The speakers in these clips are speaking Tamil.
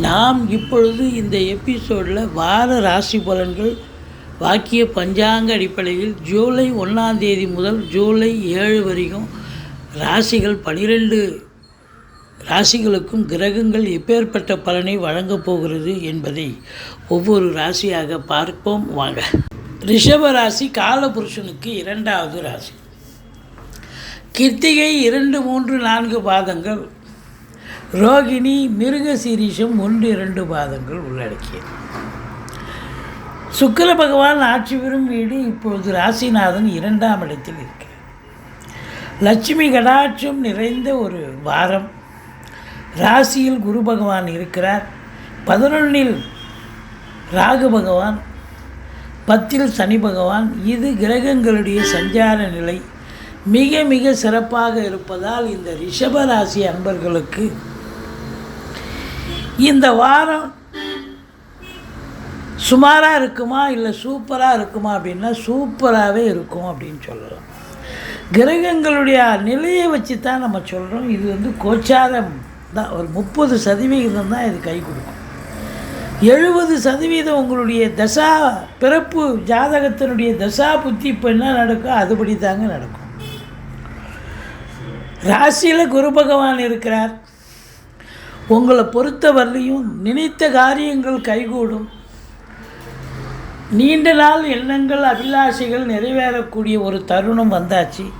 நாம் இப்பொழுது இந்த எபிசோடில் வார ராசி பலன்கள் வாக்கிய பஞ்சாங்க அடிப்படையில் ஜூலை ஒன்றாம் தேதி முதல் ஜூலை ஏழு வரைக்கும் ராசிகள் பனிரெண்டு ராசிகளுக்கும் கிரகங்கள் எப்பேற்பட்ட பலனை வழங்கப் போகிறது என்பதை ஒவ்வொரு ராசியாக பார்ப்போம். வாங்க. ரிஷப ராசி காலபுருஷனுக்கு இரண்டாவது ராசி. கிருத்திகை இரண்டு மூன்று நான்கு பாதங்கள் ரோகிணி மிருக சீரிஷம் ஒன்று இரண்டு பாதங்கள் உள்ளடக்கியது. சுக்கர பகவான் ஆட்சி பெறும் வீடு இப்பொழுது ராசிநாதன் இரண்டாம் இடத்தில் இருக்கிறார். லட்சுமி கடாட்சம் நிறைந்த ஒரு வாரம். ராசியில் குரு பகவான் இருக்கிறார். பதினொன்னில் ராகு பகவான் பத்தில் சனி பகவான். இது கிரகங்களுடைய சஞ்சார நிலை. மிக மிக சிறப்பாக இருப்பதால் இந்த ரிஷபராசி அன்பர்களுக்கு இந்த வாரம் சுமாராக இருக்குமா இல்லை சூப்பராக இருக்குமா அப்படின்னா சூப்பராகவே இருக்கும் அப்படின்னு சொல்லலாம். கிரகங்களுடைய நிலையை வச்சு தான் நம்ம சொல்கிறோம் இது வந்து கோச்சாரம் தான். ஒரு முப்பது சதவிகிதம் தான் இது கை கொடுக்கும். எழுபது சதவீதம் உங்களுடைய தசா பிறப்பு ஜாதகத்தினுடைய தசா புத்தி இப்போ என்ன நடக்கும் அதுபடி தாங்க நடக்கும். ராசியில் குரு பகவான் இருக்கிறார். உங்களை பொறுத்தவரையிலையும் நினைத்த காரியங்கள் கைகூடும். நீண்ட நாள் எண்ணங்கள் அபிலாஷைகள் நிறைவேறக்கூடிய ஒரு தருணம் வந்தாச்சு.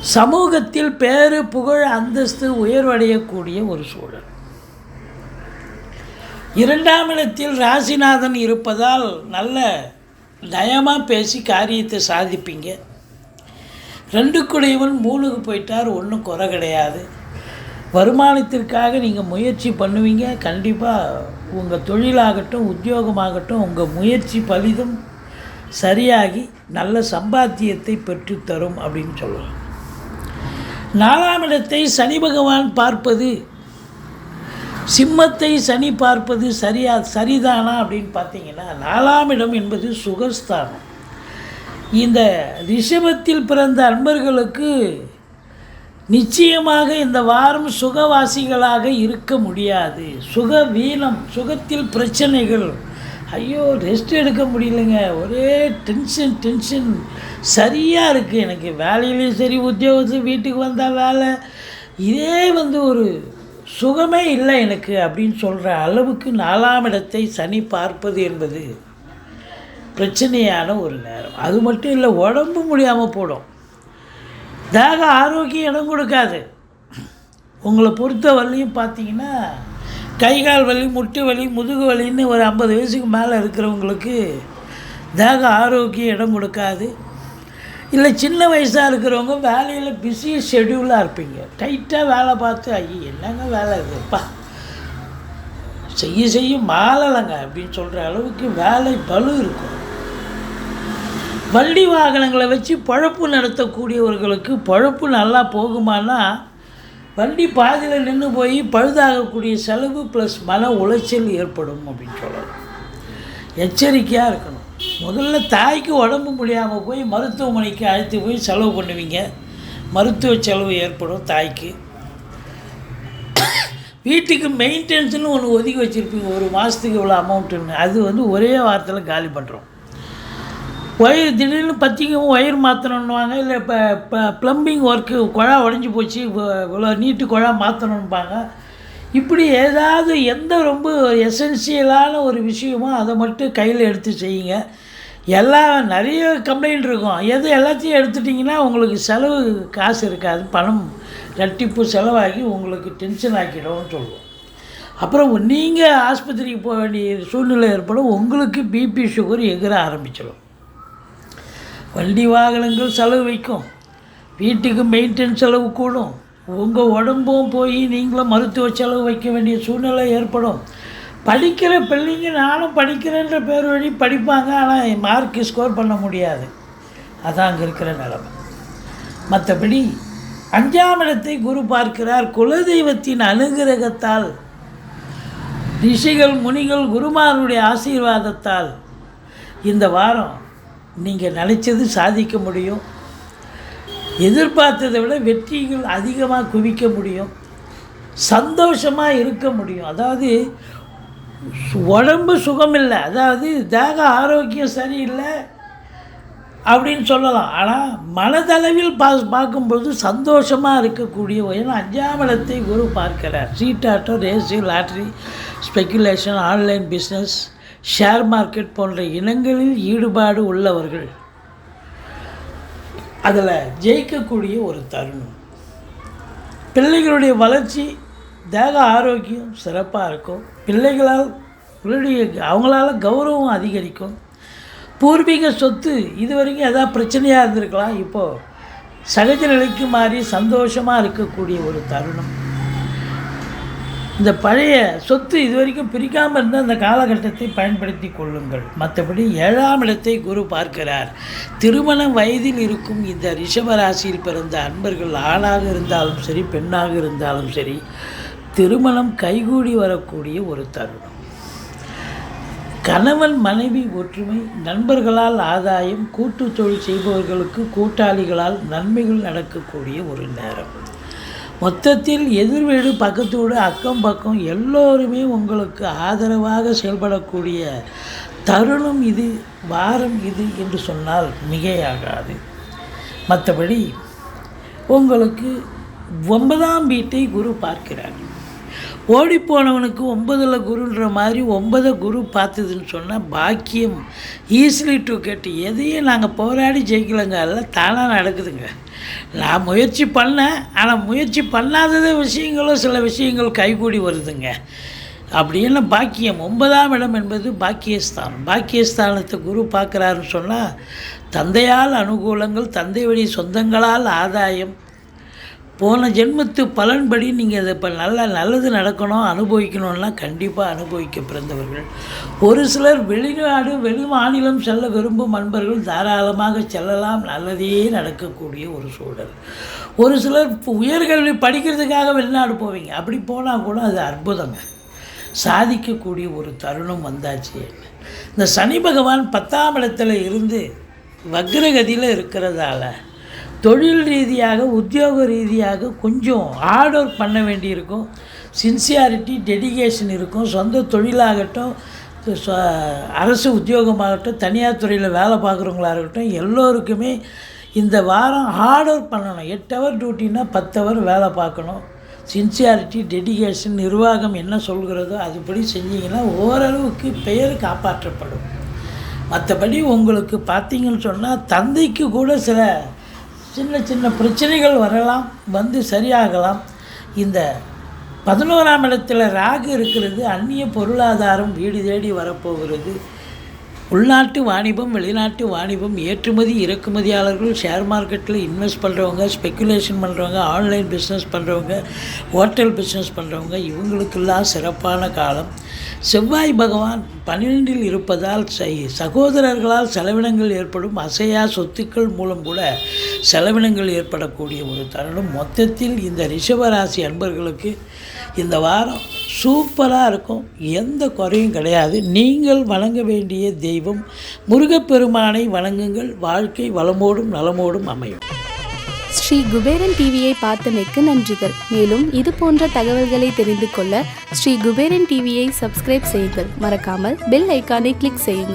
சமூகத்தில் பேரு புகழ் அந்தஸ்து உயர்வடையக்கூடிய ஒரு சூழல். இரண்டாம் இடத்தில் ராசிநாதன் இருப்பதால் நல்ல நயமாக பேசி காரியத்தை சாதிப்பீங்க. ரெண்டு குடையவன் மூணுக்கு போயிட்டார் ஒன்றும் குறை கிடையாது. வருமானத்திற்காக நீங்கள் முயற்சி பண்ணுவீங்க. கண்டிப்பாக உங்கள் தொழிலாகட்டும் உத்தியோகமாகட்டும் உங்கள் முயற்சி பலிதும் சரியாகி நல்ல சம்பாத்தியத்தை பெற்றுத்தரும் அப்படின்னு சொல்லலாம். நாலாம் இடத்தை சனி பகவான் பார்ப்பது சிம்மத்தை சனி பார்ப்பது சரியா சரிதானா அப்படின்னு பார்த்தீங்கன்னா நாலாம் இடம் என்பது சுகஸ்தானம். இந்த ரிஷபத்தில் பிறந்த அன்பர்களுக்கு நிச்சயமாக இந்த வாரம் சுகவாசிகளாக இருக்க முடியாது. சுக வீணம் சுகத்தில் பிரச்சனைகள். ஐயோ ரெஸ்ட் எடுக்க முடியலைங்க. ஒரே டென்ஷன் டென்ஷன் சரியாக இருக்குது எனக்கு வேலையிலையும் சரி உத்தியோகத்தில் வீட்டுக்கு வந்தால் வேலை. இதே வந்து ஒரு சுகமே இல்லை எனக்கு அப்படின்னு சொல்கிற அளவுக்கு நாலாம் இடத்தை சனி பார்ப்பது என்பது பிரச்சனையான ஒரு நேரம். அது மட்டும் இல்லை உடம்பு முடியாமல் போடும். தேக ஆரோக்கியம் இடம் கொடுக்காது. உங்களை பொறுத்த வரலையும் பார்த்தீங்கன்னா கை கால் வலி முட்டு வலி முதுகு வலின்னு ஒரு ஐம்பது வயசுக்கு மேலே இருக்கிறவங்களுக்கு தேக ஆரோக்கியம் இடம் கொடுக்காது. இல்லை சின்ன வயசாக இருக்கிறவங்க வேலையில் பிஸி ஷெடியூலாக இருப்பீங்க. டைட்டாக வேலை பார்த்து ஐயோ என்னங்க வேலை இதுப்பா செய்ய செய்ய மாலலைங்க அப்படின்னு சொல்கிற அளவுக்கு வேலை பலு இருக்கும். வண்டி வாகனங்களை வச்சு பழப்பு நடத்தக்கூடியவர்களுக்கு பழப்பு நல்லா போகுமானா வண்டி பாதியில் நின்று போய் பழுதாகக்கூடிய செலவு ப்ளஸ் மன உளைச்சல் ஏற்படும் அப்படின்னு சொல்லலாம். எச்சரிக்கையாக இருக்கணும். முதல்ல தாய்க்கு உடம்பு முடியாமல் போய் மருத்துவமனைக்கு அழைத்து போய் செலவு பண்ணுவீங்க. மருத்துவ செலவு ஏற்படும் தாய்க்கு. வீட்டுக்கு மெயின்டெனன்ஸ்னு ஒன்று ஒதுக்கி வச்சுருப்பீங்க. ஒரு மாதத்துக்கு இவ்வளோ அமௌண்ட்டுன்னு அது வந்து ஒரே வாரத்தில் காலி பண்ணுறோம் ஒயர் திடீர்னு பற்றிக்கவும் ஒயர் மாற்றணுன்னுவாங்க இல்லை இப்போ இப்போ ப்ளம்பிங் ஒர்க்கு குழா உடஞ்சி போச்சு இவ்வளோ நீட்டு குழா மாற்றணும்பாங்க இப்படி ஏதாவது எந்த ரொம்ப எசென்சியலான ஒரு விஷயமோ அதை மட்டும் கையில் எடுத்து செய்யுங்க. எல்லாம் நிறைய கம்ப்ளைண்ட் இருக்கும். எது எல்லாத்தையும் எடுத்துட்டிங்கன்னா உங்களுக்கு செலவு காசு இருக்காது. பணம் ரெட்டிப்பு செலவாகி உங்களுக்கு டென்ஷன் ஆக்கிடும்னு சொல்லுவோம். அப்புறம் நீங்கள் ஆஸ்பத்திரிக்கு போக வேண்டிய சூழ்நிலை ஏற்படும். உங்களுக்கு பிபி சுகர் எகிற ஆரம்பிச்சிடும். வண்டி வாகனங்கள் செலவு வைக்கும். வீட்டுக்கு மெயின்டெனன்ஸ் செலவு கூடும். உங்கள் உடம்பும் போய் நீங்களும் மருத்துவ செலவு வைக்க வேண்டிய சூழ்நிலை ஏற்படும். படிக்கிற பிள்ளைங்க நானும் படிக்கிறேன்ற பேர் வழி படிப்பாங்க ஆனால் மார்க் ஸ்கோர் பண்ண முடியாது. அதான் அங்கே இருக்கிற நிலைமை. மற்றபடி அஞ்சாம் இடத்தை குரு பார்க்கிறார். குலதெய்வத்தின் அனுகிரகத்தால் ரிஷிகள் முனிகள் குருமாருடைய ஆசீர்வாதத்தால். இந்த வாரம் நீங்கள் நினச்சது சாதிக்க முடியும். எதிர்பார்த்ததை விட வெற்றிகள் அதிகமாக குவிக்க முடியும். சந்தோஷமாக இருக்க முடியும். அதாவது உடம்பு சுகம் இல்லை அதாவது தேக ஆரோக்கியம் சரியில்லை அப்படின்னு சொல்லலாம். ஆனால் மனதளவில் பா பார்க்கும்போது சந்தோஷமாக இருக்கக்கூடிய ஏன்னா அஞ்சாம் இடத்தை குரு பார்க்கிறார். சீட்டாட்டம் race lottery speculation online business share market போன்ற இனங்களில் ஈடுபாடு உள்ளவர்கள் அதில் ஜெயிக்கக்கூடிய ஒரு தருணம். பிள்ளைகளுடைய வளர்ச்சி தேக ஆரோக்கியம் சிறப்பாக இருக்கும். பிள்ளைகளால் பிள்ளைடைய அவங்களால கௌரவம் அதிகரிக்கும். பூர்வீக சொத்து இது வரைக்கும் எதாவது பிரச்சனையாக இருந்திருக்கலாம். இப்போது சகஜ நிலைக்கு மாறி சந்தோஷமாக இருக்கக்கூடிய ஒரு தருணம். இந்த பழைய சொத்து இதுவரைக்கும் பிரிக்காமல் இருந்த அந்த காலகட்டத்தை பயன்படுத்தி கொள்ளுங்கள். மற்றபடி ஏழாம் இடத்தை குரு பார்க்கிறார். திருமண வயதில் இருக்கும் இந்த ரிஷபராசியில் பிறந்த அன்பர்கள் ஆணாக இருந்தாலும் சரி பெண்ணாக இருந்தாலும் சரி திருமணம் கைகூடி வரக்கூடிய ஒரு தருணம். கணவன் மனைவி ஒற்றுமை நண்பர்களால் ஆதாயம் கூட்டு தொழில் செய்பவர்களுக்கு கூட்டாளிகளால் நன்மைகள் நடக்கக்கூடிய ஒரு நேரம். மொத்தத்தில் எதிர்வீடு பக்கத்து வீடு அக்கம் பக்கம் எல்லோருமே உங்களுக்கு ஆதரவாக செயல்படக்கூடிய தருணம் இது வாரம் இது என்று சொன்னால் மிகையாகாது. மற்றபடி உங்களுக்கு ஒன்பதாம் வீட்டை குரு பார்க்கிறார். ஓடிப்போனவனுக்கு ஒன்பதில் குருன்ற மாதிரி ஒன்பதை குரு பார்த்ததுன்னு சொன்னால் பாக்கியம். ஈஸிலி டு கெட் எதையும் நாங்கள் போராடி ஜெயிக்கலைங்க எல்லாம் தானாக நடக்குதுங்க. நான் முயற்சி பண்ணேன் ஆனால் முயற்சி பண்ணாதத விஷயங்களும் சில விஷயங்கள் கைகூடி வருதுங்க. அப்படின்னு பாக்கியம்? ஒன்பதாம் இடம் என்பது பாக்கியஸ்தானம். பாக்கியஸ்தானத்தை குரு பார்க்குறாருன்னு சொன்னால் தந்தையால் அனுகூலங்கள் தந்தை வழி சொந்தங்களால் ஆதாயம் போன ஜென்மத்து பலன்படி நீங்கள் இதை இப்போ நல்லா நல்லது நடக்கணும் அனுபவிக்கணும்னா கண்டிப்பாக அனுபவிக்க பிறந்தவர்கள். ஒரு சிலர் வெளிநாடு வெளி மாநிலம் செல்ல விரும்பும் அன்பர்கள் தாராளமாக செல்லலாம். நல்லதே நடக்கக்கூடிய ஒரு சூழல். ஒரு சிலர் இப்போ உயர்கல்வி படிக்கிறதுக்காக வெளிநாடு போவீங்க. அப்படி போனால் கூட அது அற்புதங்க. சாதிக்கக்கூடிய ஒரு தருணம் வந்தாச்சு. இந்த சனி பகவான் பத்தாம் இடத்துல இருந்து வக்ரகதியில் இருக்கிறதால தொழில் ரீதியாக உத்தியோக ரீதியாக கொஞ்சம் ஹார்ட் ஒர்க் பண்ண வேண்டியிருக்கும். சின்சியாரிட்டி டெடிகேஷன் இருக்கும். சொந்த தொழிலாகட்டும் அரசு உத்தியோகமாகட்டும் தனியார் துறையில் வேலை பார்க்குறவங்களா இருக்கட்டும் எல்லோருக்குமே இந்த வாரம் ஹார்ட் ஒர்க் பண்ணணும். எட்டு ஹவர் டியூட்டின்னா பத்து ஹவர் வேலை பார்க்கணும். சின்சியாரிட்டி டெடிகேஷன் நிர்வாகம் என்ன சொல்கிறதோ அதுபடி செஞ்சீங்கன்னா ஓரளவுக்கு பெயர் காப்பாற்றப்படும். மற்றபடி உங்களுக்கு பார்த்தீங்கன்னு சொன்னால் தந்தைக்கு கூட சில சின்ன சின்ன பிரச்சனைகள் வரலாம் வந்து சரியாகலாம். இந்த பதினோராம் இடத்துல ராகு இருக்கிறது அந்நிய பொருளாதாரம் வீடு தேடி வரப்போகிறது. உள்நாட்டு வாணிபம் வெளிநாட்டு வாணிபம் ஏற்றுமதி இறக்குமதியாளர்கள் ஷேர் மார்க்கெட்டில் இன்வெஸ்ட் பண்ணுறவங்க ஸ்பெக்குலேஷன் பண்ணுறவங்க ஆன்லைன் பிஸ்னஸ் பண்ணுறவங்க ஹோட்டல் பிஸ்னஸ் பண்ணுறவங்க இவங்களுக்கெல்லாம் சிறப்பான காலம். செவ்வாய் பகவான் பன்னிரெண்டில் இருப்பதால் சகோதரர்களால் செலவினங்கள் ஏற்படும் அசையா சொத்துக்கள் மூலம் கூட செலவினங்கள் ஏற்படக்கூடிய ஒரு தருணம். மொத்தத்தில் இந்த ரிஷபராசி அன்பர்களுக்கு இந்த வாரம் சூப்பராக இருக்கும். எந்த குறையும் கிடையாது. நீங்கள் வணங்க வேண்டிய தெய்வம் முருகப்பெருமானை வணங்குங்கள். வாழ்க்கை வளமோடும் நலமோடும் அமையும். ஸ்ரீ குபேரன் டிவியை பார்த்தமைக்கு நன்றிகள். மேலும் இது போன்ற தகவல்களை தெரிந்து கொள்ள ஸ்ரீ குபேரன் டிவியை சப்ஸ்கிரைப் செய்யுங்கள். மறக்காமல் பெல் ஐக்கானை கிளிக் செய்யுங்கள்.